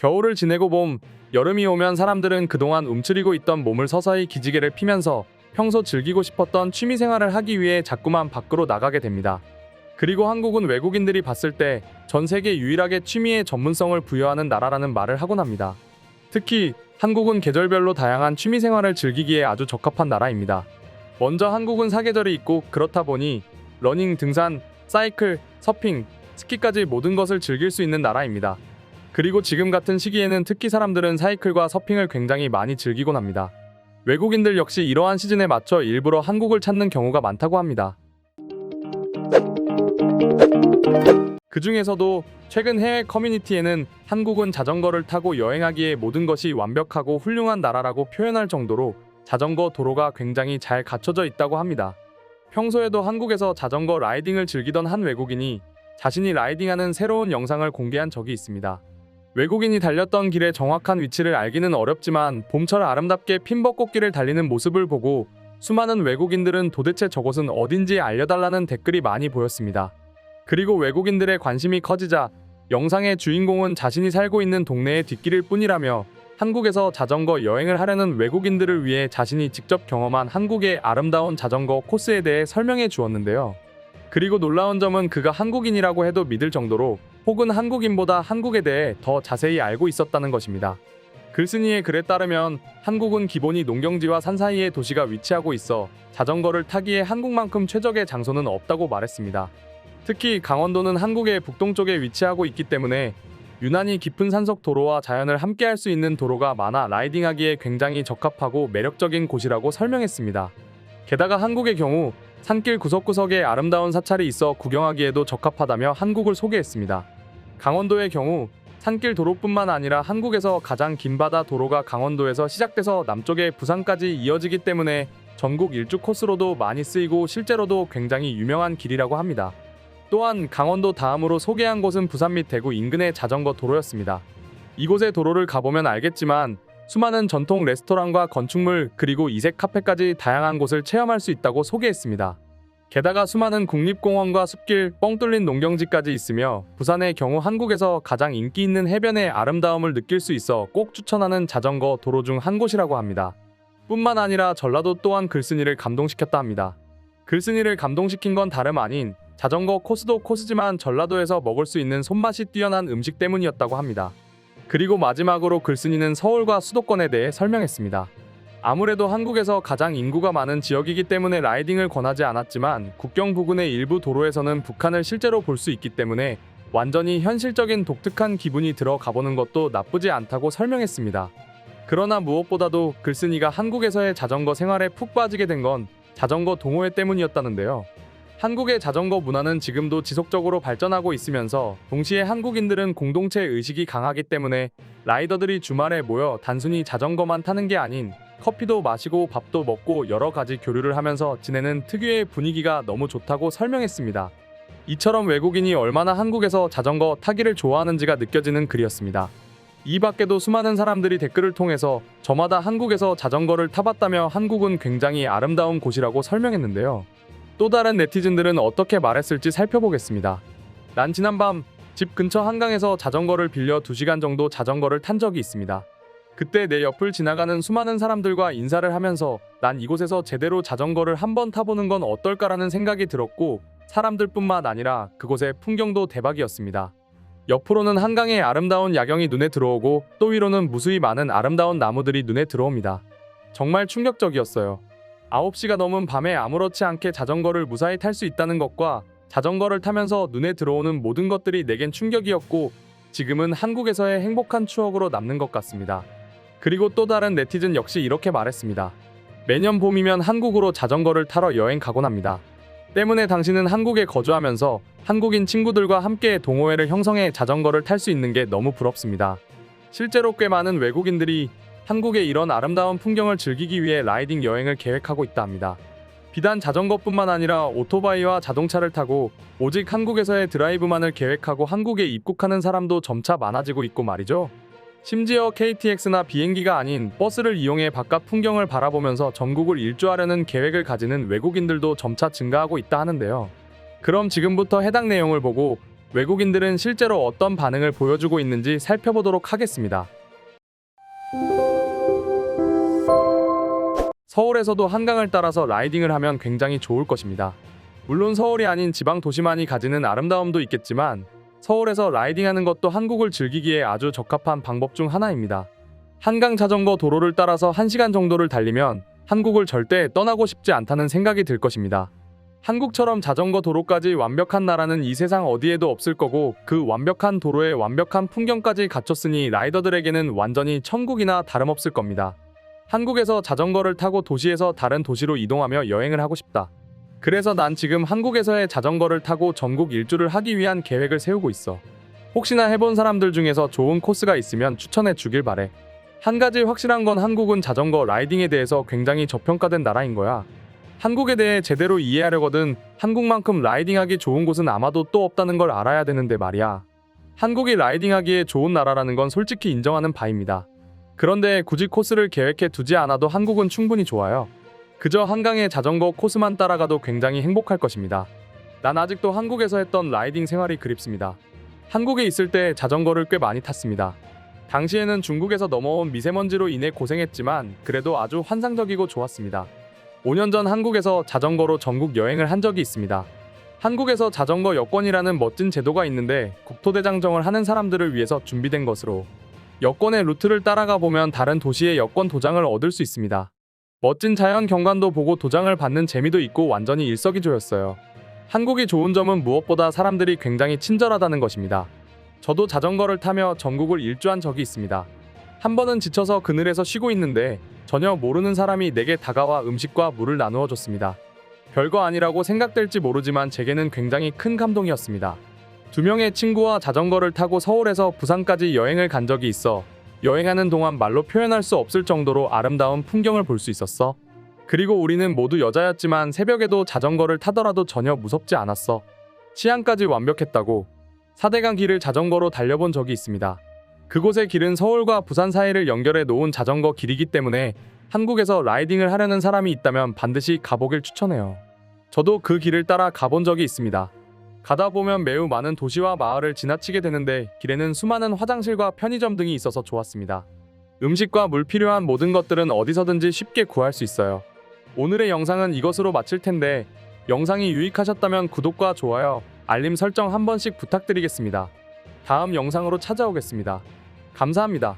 겨울을 지내고 봄, 여름이 오면 사람들은 그동안 움츠리고 있던 몸을 서서히 기지개를 피면서 평소 즐기고 싶었던 취미 생활을 하기 위해 자꾸만 밖으로 나가게 됩니다. 그리고 한국은 외국인들이 봤을 때 전 세계 유일하게 취미에 전문성을 부여하는 나라라는 말을 하곤 합니다. 특히 한국은 계절별로 다양한 취미 생활을 즐기기에 아주 적합한 나라입니다. 먼저 한국은 사계절이 있고 그렇다 보니 러닝, 등산, 사이클, 서핑, 스키까지 모든 것을 즐길 수 있는 나라입니다. 그리고 지금 같은 시기에는 특히 사람들은 사이클과 서핑을 굉장히 많이 즐기곤 합니다. 외국인들 역시 이러한 시즌에 맞춰 일부러 한국을 찾는 경우가 많다고 합니다. 그 중에서도 최근 해외 커뮤니티에는 한국은 자전거를 타고 여행하기에 모든 것이 완벽하고 훌륭한 나라라고 표현할 정도로 자전거 도로가 굉장히 잘 갖춰져 있다고 합니다. 평소에도 한국에서 자전거 라이딩을 즐기던 한 외국인이 자신이 라이딩하는 새로운 영상을 공개한 적이 있습니다. 외국인이 달렸던 길의 정확한 위치를 알기는 어렵지만 봄철 아름답게 핀 벚꽃길을 달리는 모습을 보고 수많은 외국인들은 도대체 저곳은 어딘지 알려달라는 댓글이 많이 보였습니다. 그리고 외국인들의 관심이 커지자 영상의 주인공은 자신이 살고 있는 동네의 뒷길일 뿐이라며 한국에서 자전거 여행을 하려는 외국인들을 위해 자신이 직접 경험한 한국의 아름다운 자전거 코스에 대해 설명해 주었는데요. 그리고 놀라운 점은 그가 한국인이라고 해도 믿을 정도로 혹은 한국인보다 한국에 대해 더 자세히 알고 있었다는 것입니다. 글쓴이의 글에 따르면 한국은 기본이 농경지와 산 사이에 도시가 위치하고 있어 자전거를 타기에 한국만큼 최적의 장소는 없다고 말했습니다. 특히 강원도는 한국의 북동쪽에 위치하고 있기 때문에 유난히 깊은 산속 도로와 자연을 함께할 수 있는 도로가 많아 라이딩하기에 굉장히 적합하고 매력적인 곳이라고 설명했습니다. 게다가 한국의 경우 산길 구석구석에 아름다운 사찰이 있어 구경하기에도 적합하다며 한국을 소개했습니다. 강원도의 경우 산길 도로뿐만 아니라 한국에서 가장 긴 바다 도로가 강원도에서 시작돼서 남쪽의 부산까지 이어지기 때문에 전국 일주 코스로도 많이 쓰이고 실제로도 굉장히 유명한 길이라고 합니다. 또한 강원도 다음으로 소개한 곳은 부산 및 대구 인근의 자전거 도로였습니다. 이곳의 도로를 가보면 알겠지만 수많은 전통 레스토랑과 건축물 그리고 이색 카페까지 다양한 곳을 체험할 수 있다고 소개했습니다. 게다가 수많은 국립공원과 숲길, 뻥 뚫린 농경지까지 있으며 부산의 경우 한국에서 가장 인기 있는 해변의 아름다움을 느낄 수 있어 꼭 추천하는 자전거 도로 중 한 곳이라고 합니다. 뿐만 아니라 전라도 또한 글쓴이를 감동시켰다 합니다. 글쓴이를 감동시킨 건 다름 아닌 자전거 코스도 코스지만 전라도에서 먹을 수 있는 손맛이 뛰어난 음식 때문이었다고 합니다. 그리고 마지막으로 글쓴이는 서울과 수도권에 대해 설명했습니다. 아무래도 한국에서 가장 인구가 많은 지역이기 때문에 라이딩을 권하지 않았지만 국경 부근의 일부 도로에서는 북한을 실제로 볼 수 있기 때문에 완전히 현실적인 독특한 기분이 들어 가 보는 것도 나쁘지 않다고 설명했습니다. 그러나 무엇보다도 글쓴이가 한국에서의 자전거 생활에 푹 빠지게 된 건 자전거 동호회 때문이었다는데요. 한국의 자전거 문화는 지금도 지속적으로 발전하고 있으면서 동시에 한국인들은 공동체 의식이 강하기 때문에 라이더들이 주말에 모여 단순히 자전거만 타는 게 아닌 커피도 마시고 밥도 먹고 여러 가지 교류를 하면서 지내는 특유의 분위기가 너무 좋다고 설명했습니다. 이처럼 외국인이 얼마나 한국에서 자전거 타기를 좋아하는지가 느껴지는 글이었습니다. 이 밖에도 수많은 사람들이 댓글을 통해서 저마다 한국에서 자전거를 타봤다며 한국은 굉장히 아름다운 곳이라고 설명했는데요. 또 다른 네티즌들은 어떻게 말했을지 살펴보겠습니다. 난 지난 밤 집 근처 한강에서 자전거를 빌려 2시간 정도 자전거를 탄 적이 있습니다. 그때 내 옆을 지나가는 수많은 사람들과 인사를 하면서 난 이곳에서 제대로 자전거를 한번 타보는 건 어떨까라는 생각이 들었고 사람들뿐만 아니라 그곳의 풍경도 대박이었습니다. 옆으로는 한강의 아름다운 야경이 눈에 들어오고 또 위로는 무수히 많은 아름다운 나무들이 눈에 들어옵니다. 정말 충격적이었어요. 9시가 넘은 밤에 아무렇지 않게 자전거를 무사히 탈 수 있다는 것과 자전거를 타면서 눈에 들어오는 모든 것들이 내겐 충격이었고 지금은 한국에서의 행복한 추억으로 남는 것 같습니다. 그리고 또 다른 네티즌 역시 이렇게 말했습니다. 매년 봄이면 한국으로 자전거를 타러 여행 가곤 합니다. 때문에 당신은 한국에 거주하면서 한국인 친구들과 함께 동호회를 형성해 자전거를 탈 수 있는 게 너무 부럽습니다. 실제로 꽤 많은 외국인들이 한국의 이런 아름다운 풍경을 즐기기 위해 라이딩 여행을 계획하고 있다 합니다. 비단 자전거뿐만 아니라 오토바이와 자동차를 타고 오직 한국에서의 드라이브만을 계획하고 한국에 입국하는 사람도 점차 많아지고 있고 말이죠. 심지어 KTX나 비행기가 아닌 버스를 이용해 바깥 풍경을 바라보면서 전국을 일주하려는 계획을 가지는 외국인들도 점차 증가하고 있다 하는데요. 그럼 지금부터 해당 내용을 보고 외국인들은 실제로 어떤 반응을 보여주고 있는지 살펴보도록 하겠습니다. 서울에서도 한강을 따라서 라이딩을 하면 굉장히 좋을 것입니다. 물론 서울이 아닌 지방 도시만이 가지는 아름다움도 있겠지만 서울에서 라이딩하는 것도 한국을 즐기기에 아주 적합한 방법 중 하나입니다. 한강 자전거 도로를 따라서 1시간 정도를 달리면 한국을 절대 떠나고 싶지 않다는 생각이 들 것입니다. 한국처럼 자전거 도로까지 완벽한 나라는 이 세상 어디에도 없을 거고 그 완벽한 도로에 완벽한 풍경까지 갖췄으니 라이더들에게는 완전히 천국이나 다름없을 겁니다. 한국에서 자전거를 타고 도시에서 다른 도시로 이동하며 여행을 하고 싶다. 그래서 난 지금 한국에서의 자전거를 타고 전국 일주를 하기 위한 계획을 세우고 있어. 혹시나 해본 사람들 중에서 좋은 코스가 있으면 추천해 주길 바래. 한 가지 확실한 건 한국은 자전거 라이딩에 대해서 굉장히 저평가된 나라인 거야. 한국에 대해 제대로 이해하려거든 한국만큼 라이딩하기 좋은 곳은 아마도 또 없다는 걸 알아야 되는데 말이야. 한국이 라이딩하기에 좋은 나라라는 건 솔직히 인정하는 바입니다. 그런데 굳이 코스를 계획해 두지 않아도 한국은 충분히 좋아요. 그저 한강의 자전거 코스만 따라가도 굉장히 행복할 것입니다. 난 아직도 한국에서 했던 라이딩 생활이 그립습니다. 한국에 있을 때 자전거를 꽤 많이 탔습니다. 당시에는 중국에서 넘어온 미세먼지로 인해 고생했지만 그래도 아주 환상적이고 좋았습니다. 5년 전 한국에서 자전거로 전국 여행을 한 적이 있습니다. 한국에서 자전거 여권이라는 멋진 제도가 있는데 국토대장정을 하는 사람들을 위해서 준비된 것으로 여권의 루트를 따라가 보면 다른 도시의 여권 도장을 얻을 수 있습니다. 멋진 자연 경관도 보고 도장을 받는 재미도 있고 완전히 일석이조였어요. 한국이 좋은 점은 무엇보다 사람들이 굉장히 친절하다는 것입니다. 저도 자전거를 타며 전국을 일주한 적이 있습니다. 한 번은 지쳐서 그늘에서 쉬고 있는데 전혀 모르는 사람이 내게 다가와 음식과 물을 나누어 줬습니다. 별거 아니라고 생각될지 모르지만 제게는 굉장히 큰 감동이었습니다. 두 명의 친구와 자전거를 타고 서울에서 부산까지 여행을 간 적이 있어 여행하는 동안 말로 표현할 수 없을 정도로 아름다운 풍경을 볼 수 있었어. 그리고 우리는 모두 여자였지만 새벽에도 자전거를 타더라도 전혀 무섭지 않았어. 치안까지 완벽했다고. 사대강 길을 자전거로 달려본 적이 있습니다. 그곳의 길은 서울과 부산 사이를 연결해 놓은 자전거 길이기 때문에 한국에서 라이딩을 하려는 사람이 있다면 반드시 가보길 추천해요. 저도 그 길을 따라 가본 적이 있습니다. 가다 보면 매우 많은 도시와 마을을 지나치게 되는데 길에는 수많은 화장실과 편의점 등이 있어서 좋았습니다. 음식과 물 필요한 모든 것들은 어디서든지 쉽게 구할 수 있어요. 오늘의 영상은 이것으로 마칠 텐데 영상이 유익하셨다면 구독과 좋아요, 알림 설정 한 번씩 부탁드리겠습니다. 다음 영상으로 찾아오겠습니다. 감사합니다.